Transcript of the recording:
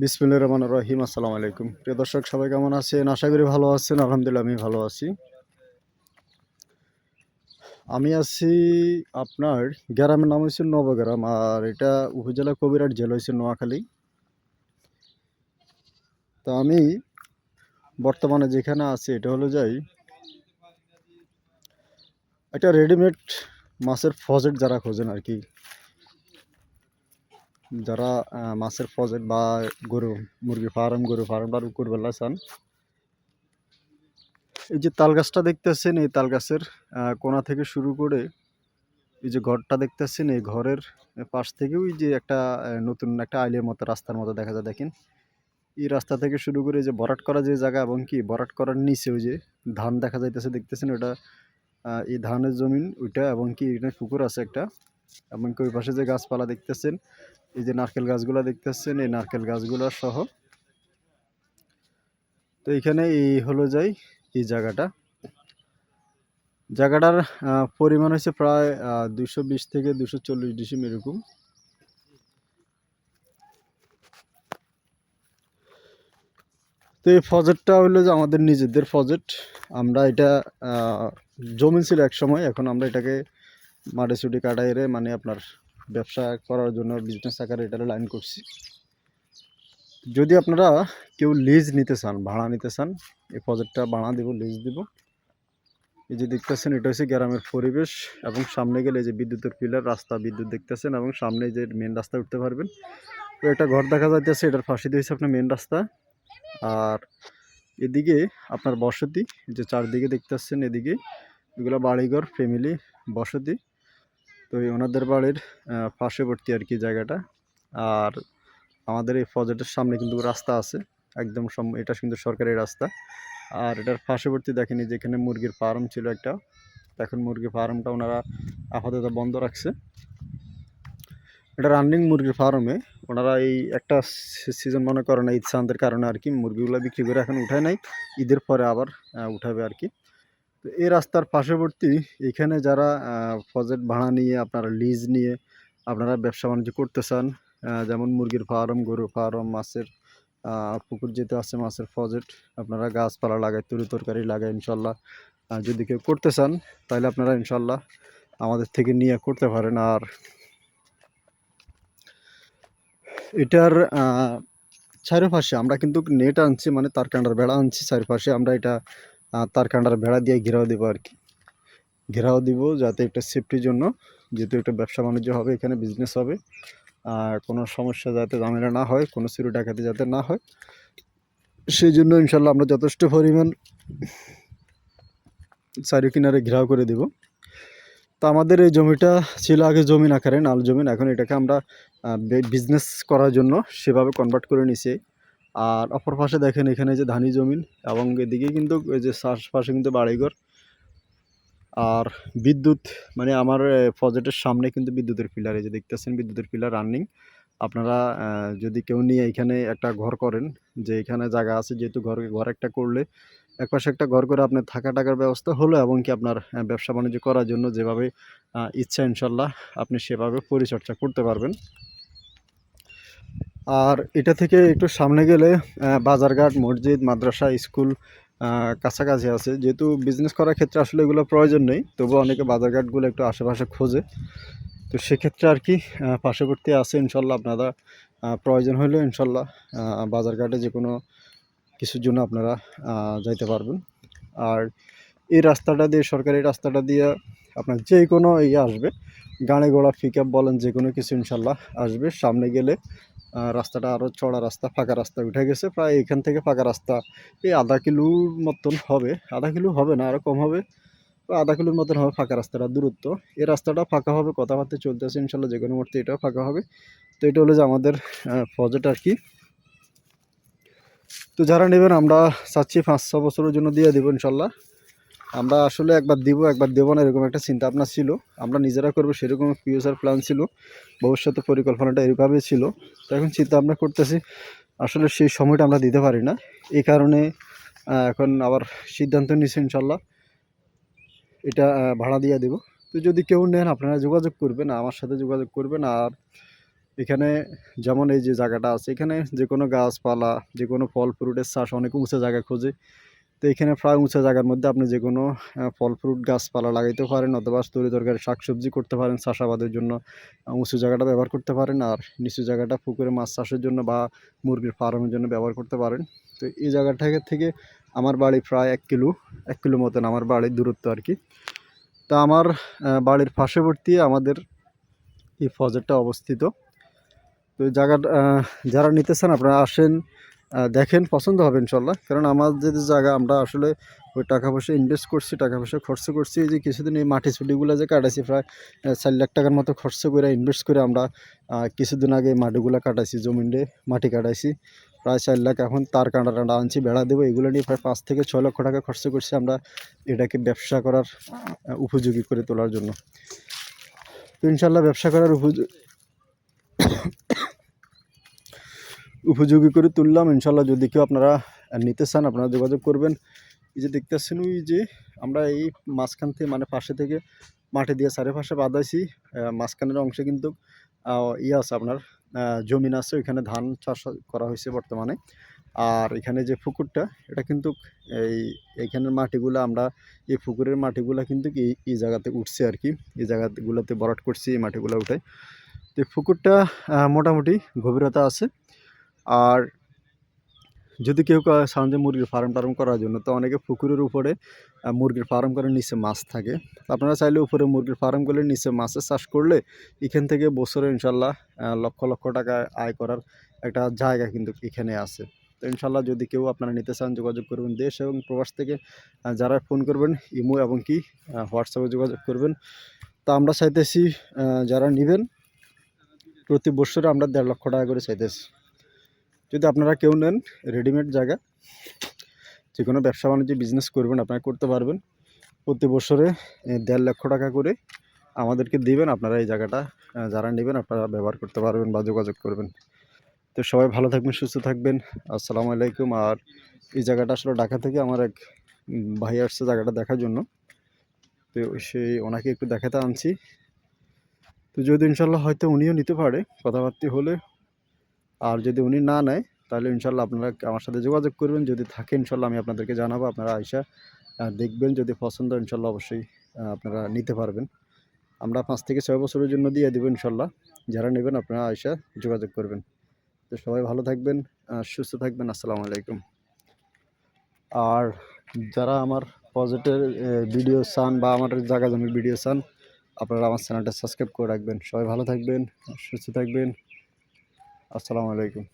বিসমিল্লাহ রহমান রহিম, আসসালামু আলাইকুম। প্রিয় দর্শক, সবাই কেমন আছেন? আশা করি ভালো আছেন, আলহামদুলিল্লাহ আমি ভালো আছি। আমি আছি আপনার গ্রামের নাম হয়েছে নবগ্রাম, আর এটা উপজেলা কবিরাট জেলা হয়েছে নোয়াখালী। তো আমি বর্তমানে যেখানে আছি, এটা হলো যাই একটা রেডিমেড মাছের ফজেট যারা খোঁজেন আর কি যারা মাছের প্রজেক্ট বা গরু, মুরগি ফার্ম গরু ফার্ম টার্ম করবে চান, এই যে তাল গাছটা দেখতেছেন, এই তাল গাছের কোনা থেকে শুরু করে এই যে ঘরটা দেখতেছেন, এই ঘরের পাশ থেকে ওই যে একটা নতুন একটা আইলের মতো রাস্তার মতো দেখা যায়। দেখেন, এই রাস্তা থেকে শুরু করে যে বরাট করা যে জায়গা এবং কি, বরাট করার নিচে ওই যে ধান দেখা যাইতেছে, দেখতেছেন ওটা এই ধানের জমিন, ওইটা এবং কি এখানে পুকুর আছে একটা। এবং কি ওই পাশে যে গাছপালা দেখতেছেন, এই যে নারকেল গাছগুলো দেখতেছেন, এই নারকেল গাছগুলো সহ। তো এখানে এই হলো যাই এই জায়গাটা। জায়গাটার পরিমাণ হচ্ছে প্রায় দুশো থেকে দুশো চল্লিশ ডিসিম এরকম। তো এই ফজেটটা হলো যে আমাদের নিজেদের ফজেট আমরা এটা জমি ছিল এক সময় এখন আমরা এটাকে মাটি ছুটি কাটাইরে মানে আপনার ব্যবসা করার জন্য বিজনেস আকারে এটা লাইন করছি। যদি আপনারা কেউ লিজ নিতে চান, ভাড়া নিতে চান, এই প্রজেক্টটা ভাড়া দিব লিজ দিব। এই যে দেখতেছেন, এটা হচ্ছে গ্রামের পরিবেশ এবং সামনে গেলে যে বিদ্যুতের পিলার, রাস্তা, বিদ্যুৎ দেখতেছেন এবং সামনে যে মেন রাস্তা উঠতে পারবেন। তো একটা ঘর দেখা যাইতেছে, এটার পাশে দিয়েছে আপনার মেন রাস্তা। আর এদিকে আপনার বসতি যে চারদিকে দেখতেছেন, এদিকে এগুলো বাড়িঘর ফ্যামিলি বসতি। তো এই ওনাদের বাড়ির পার্শ্ববর্তী আর কি জায়গাটা। আর আমাদের এই প্রজেক্টের সামনে কিন্তু রাস্তা আছে, একদম সম- এটা কিন্তু সরকারি রাস্তা। আর এটার পার্শ্ববর্তী দেখেন যেখানে মুরগির ফার্ম ছিল একটা। এখন মুরগির ফার্মটা ওনারা আপাতত বন্ধ রাখছে। এটা রানিং মুরগির ফার্মে। ওনারা এই একটা সিজন মনে করেন ঈদ সান্দের কারণে আর কি মুরগিগুলো বিক্রি করে এখন উঠায় নাই। ঈদের পরে আবার উঠাবে আর কি। তো এই রাস্তার পার্শ্ববর্তী এখানে যারা প্রজেক্ট ভাড়া নিয়ে আপনারা লিজ নিয়ে আপনারা ব্যবসা বাণিজ্য করতে চান যেমন মুরগির ফার্ম গরু ফার্ম মাছের পুকুর যেতে আছে মাছের প্রজেক্ট আপনারা গাছপালা লাগায় তরি তরকারি লাগায় ইনশাল্লাহ। যদি কেউ করতে চান, তাহলে আপনারা ইনশাল্লাহ আমাদের থেকে নিয়ে করতে পারেন। আর এটার চারিপাশে আমরা কিন্তু নেট আনছি মানে তার কান্ডার বেড়া আনছি, চারিপাশে আমরা এটা তার কান্ডার বেড়া দিয়ে ঘেরাও দেবো আর কি। ঘেরাও দিব যাতে একটা সেফটির জন্য, যেহেতু একটা ব্যবসা বাণিজ্য হবে, এখানে বিজনেস হবে। আর কোনো সমস্যা যাতে ঝামেলা না হয়, কোনো চুরি ডাকাতি যাতে না হয় সেই জন্য ইনশাল্লাহ আমরা যথেষ্ট পরিমাণ চারি কিনারে ঘেরাও করে দেব। তো আমাদের এই জমিটা ছিল আগে জমিন আকারে, নাল জমিন। এখন এটাকে আমরা বিজনেস করার জন্য সেভাবে কনভার্ট করে নিছি। আর অপর পাশে দেখেন এখানে যে ধানি জমিন এবং এদিকে কিন্তু যে পাশে কিন্তু বাড়িঘর। আর বিদ্যুৎ মানে আমার প্রজেক্টের সামনে কিন্তু বিদ্যুতের পিলার এই যে দেখতেছেন বিদ্যুতের পিলার রানিং আপনারা যদি কেউ নিয়ে এখানে একটা ঘর করেন, যে এখানে জায়গা আছে, যেহেতু ঘর ঘর একটা করলে একপাশে একটা ঘর করে আপনার থাকা টাকার ব্যবস্থা হলো এবং কি আপনার ব্যবসা বাণিজ্য করার জন্য যেভাবে ইচ্ছা ইনশাল্লাহ আপনি সেভাবে পরিচর্যা করতে পারবেন। আর এটা থেকে একটু সামনে গেলে বাজারঘাট, মসজিদ, মাদ্রাসা, স্কুল কাছাকাছি আছে। যেহেতু বিজনেস করার ক্ষেত্রে আসলে এগুলো প্রয়োজন নেই তবু অনেকে বাজারঘাটগুলো একটু আশেপাশে খোঁজে। তো সেক্ষেত্রে আর কি পার্শ্ববর্তী আছে, ইনশাল্লাহ আপনারা প্রয়োজন হলে ইনশাল্লাহ বাজারঘাটে যে কোনো কিছুর জন্য আপনারা যাইতে পারবেন। আর এই রাস্তাটা দিয়ে, সরকারি রাস্তাটা দিয়ে আপনার যে কোনো ইয়ে আসবে গাড়ি ঘোড়া পিক বলেন যে কোনো কিছু ইনশাল্লাহ আসবে। সামনে গেলে রাস্তাটা আরও চড়া রাস্তা, ফাঁকা রাস্তা উঠে গেছে। প্রায় এখান থেকে ফাঁকা রাস্তা, এই আধা কিলোর মতন হবে। আধা কিলো হবে না আরও কম হবে। আধা কিলোর মতন হবে ফাঁকা রাস্তাটা, দূরত্ব। এই রাস্তাটা ফাঁকা হবে, কথাবার্তা চলতেছে ইনশাল্লাহ, যে কোনো মুহূর্তে এটাও ফাঁকা হবে। তো এটা হলো যে আমাদের প্রজেক্ট আর কি। তো যারা নেবেন, আমরা চাচ্ছি পাঁচ ছ বছরের জন্য দিয়ে দেবো ইনশাল্লাহ। আমরা আসলে একবার দিব, একবার দেবো না, এরকম একটা চিন্তা ভাবনা ছিল। আমরা নিজেরা করব সেরকম ফিউচার প্ল্যান ছিল। ভবিষ্যতে পরিকল্পনাটা এরকমভাবেই ছিল। তো এখন চিন্তা ভাবনা করতেছি, আসলে সেই সময়টা আমরা দিতে পারি না। এই কারণে এখন আবার সিদ্ধান্ত নিয়েছি ইনশাল্লাহ এটা ভাড়া দিয়ে দেবো। তো যদি কেউ নেন, আপনারা যোগাযোগ করবেন, আমার সাথে যোগাযোগ করবেন। আর এখানে যেমন এই যে জায়গাটা আছে, এখানে যে কোনো গাছপালা যে কোনো ফল ফ্রুটের চাষ, অনেক উঁচু জায়গা খোঁজে। তো এখানে প্রায় উঁচা জায়গার মধ্যে আপনি যে কোনো ফল ফ্রুট গাছপালা লাগাইতে পারেন অথবা তরি তরকারি, শাকসবজি করতে পারেন চাষাবাদের জন্য। উঁচু জায়গাটা ব্যবহার করতে পারেন আর নিচু জায়গাটা পুকুরে মাছ চাষের জন্য বা মুরগির ফার্মের জন্য ব্যবহার করতে পারেন। তো এই জায়গাটা থেকে আমার বাড়ি প্রায় এক কিলো এক কিলো মতন আমার বাড়ির দূরত্ব আর কি। তা আমার বাড়ির পার্শ্ববর্তী আমাদের এই ফজরটা অবস্থিত। তো জায়গাটা যারা নিতে চান আপনারা আসেন দেখেন, পছন্দ হবে ইনশাল্লাহ। কারণ আমাদের জায়গা, আমরা আসলে ওই টাকা পয়সা ইনভেস্ট করছি, টাকা পয়সা খরচ করছি যে কিছুদিন এই মাটি ছুটিগুলো যে কাটাইছি, প্রায় চার লাখ টাকার মতো খরচ করে ইনভেস্ট করে আমরা কিছুদিন আগে মাটিগুলো কাটাইছি জমিনে মাটি কাটাইছি। প্রায় চার লাখ এখন তার কাঁটা টাঁটা আনছি, বেড়া দেবো, এগুলো নিয়ে প্রায় পাঁচ থেকে ছয় লক্ষ টাকা খরচ করছি আমরা এটাকে ব্যবসা করার উপযোগী করে তোলার জন্য। তো ইনশাল্লাহ ব্যবসা করার উপযোগী উপযোগী করে তুললাম। ইনশাল্লাহ যদি কেউ আপনারা নিতে চান, আপনারা যোগাযোগ করবেন। এই যে দেখতেছেন ওই যে আমরা এই মাঝখান থেকে মানে পাশে থেকে মাটি দিয়ে চারিপাশে বাঁধাইছি। মাঝখানের অংশে কিন্তু ইয়ে আছে আপনার জমিন আছে। ওইখানে ধান চাষ করা হয়েছে বর্তমানে। আর এখানে যে পুকুরটা, এটা কিন্তু এই এইখানের মাটিগুলো আমরা, এই পুকুরের মাটিগুলো কিন্তু এই এই জায়গাতে উঠছে আর কি এই জায়গাগুলোতে বরাট করছি, এই মাটিগুলো উঠে তো পুকুরটা মোটামুটি গভীরতা আছে। আর যদি কেউ যে মুরগির ফার্ম টার্ম করার জন্য, তো অনেকে পুকুরের উপরে মুরগির ফার্ম করে নিচে মাছ থাকে। আপনারা চাইলে উপরে মুরগির ফার্ম করলে নিচে মাছের চাষ করলে, এখান থেকে বছরে ইনশাল্লাহ লক্ষ লক্ষ টাকা আয় করার একটা জায়গা কিন্তু এখানে আছে। তো ইনশাল্লাহ যদি কেউ আপনারা নিতে চান, যোগাযোগ করবেন দেশ এবং প্রবাস থেকে যারা ফোন করবেন, ইমো এবং কি হোয়াটসঅ্যাপে যোগাযোগ করবেন। তা আমরা চাইতেছি যারা নেবেন, প্রতি বছরে আমরা দেড় লক্ষ টাকা করে চাইতেছি। যদি আপনারা কেউ নেন রেডিমেড জায়গা যে কোনো ব্যবসা বাণিজ্য বিজনেস করবেন, আপনারা করতে পারবেন। প্রতি বছরে দেড় লক্ষ টাকা করে আমাদেরকে দিবেন, আপনারা এই জায়গাটা যারা নেবেন, আপনারা ব্যবহার করতে পারবেন বা যোগাযোগ করবেন। তো সবাই ভালো থাকবেন, সুস্থ থাকবেন। আসসালামু আলাইকুম। আর এই জায়গাটা আসলে ঢাকা থেকে আমার এক ভাই আসছে জায়গাটা দেখার জন্য। তো সেই ওনাকে একটু দেখাতে আনছি। তো যদি ইনশাল্লাহ হয়তো উনিও নিতে পারে, কথাবার্তা হলে আর যদি উনি না নেয়, তাহলে ইনশাল্লাহ আপনারা আমার সাথে যোগাযোগ করবেন। যদি থাকে, ইনশাল্লাহ আমি আপনাদেরকে জানাব, আপনারা আইসা দেখবেন। যদি পছন্দ ইনশাল্লাহ অবশ্যই আপনারা নিতে পারবেন। আমরা পাঁচ থেকে ছয় বছরের জন্য দিয়ে দেবো, ইনশাল্লাহ। যারা নেবেন, আপনারা আইসা যোগাযোগ করবেন। তো সবাই ভালো থাকবেন সুস্থ থাকবেন। আসসালামু আলাইকুম। আর যারা আমার প্রজেক্টের ভিডিও চান বা আমার জায়গা জমির ভিডিও চান, আপনারা আমার চ্যানেলটা সাবস্ক্রাইব করে রাখবেন। সবাই ভালো থাকবেন, সুস্থ থাকবেন। আসসালামু আলাইকুম।